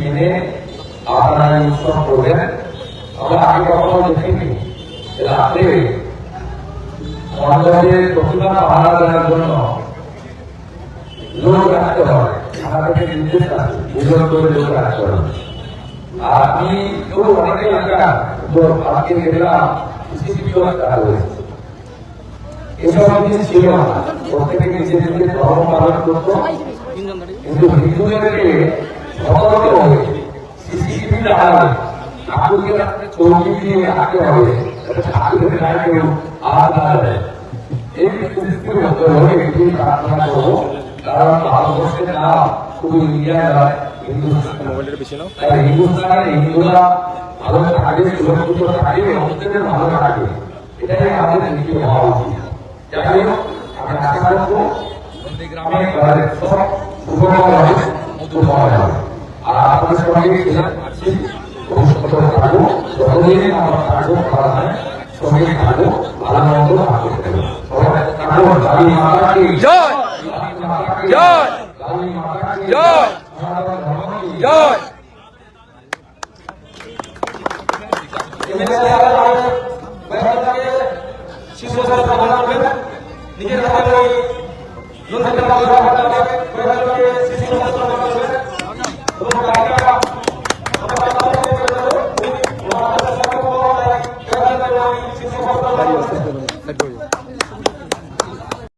মেনে আপনারা এই আমরা আগে কখনো দেখিনি রাতে মণ্ডপের প্রতিমা পাহারা দেওয়ার জন্য লোক রাখতে হয় করে লোক হবে। তো এলাকা গেলাম এসব জিনিস ছিল প্রত্যেকে ধর্ম পালন করতো। কিন্তু হিন্দুদেরকে সতর্ক সিসিটিভি ঠাকুরকে চৌকি দিয়ে রাখতে হবে। ঠাকুরের গায়ে কেউ আঘাত না দেয় এই পরিস্থিতির মধ্যে হয়ে এটি প্রার্থনা করব। কারণ ভারতবর্ষের নাম শুধু ইন্ডিয়া নয় হিন্দুস্তান। তাই হিন্দুরা ভালো থাকে সুরক্ষিত থাকে অন্যদের ভালো থাকে। এটাই আমাদের নীতি হওয়া উচিত। যাই হোক আমি আশা করব গ্রামে সব সুখময় মধুময় হবে আর আপনাদের সঙ্গে ছিলাম যতদিন আমরা থাকব ভালো হয় সঙ্গে থাকব ভালো মন্দ থাকব দাবি মাতা কি জয়! দাবি জয়! দাবি মাতা কি জয় জয় নিজের হাতে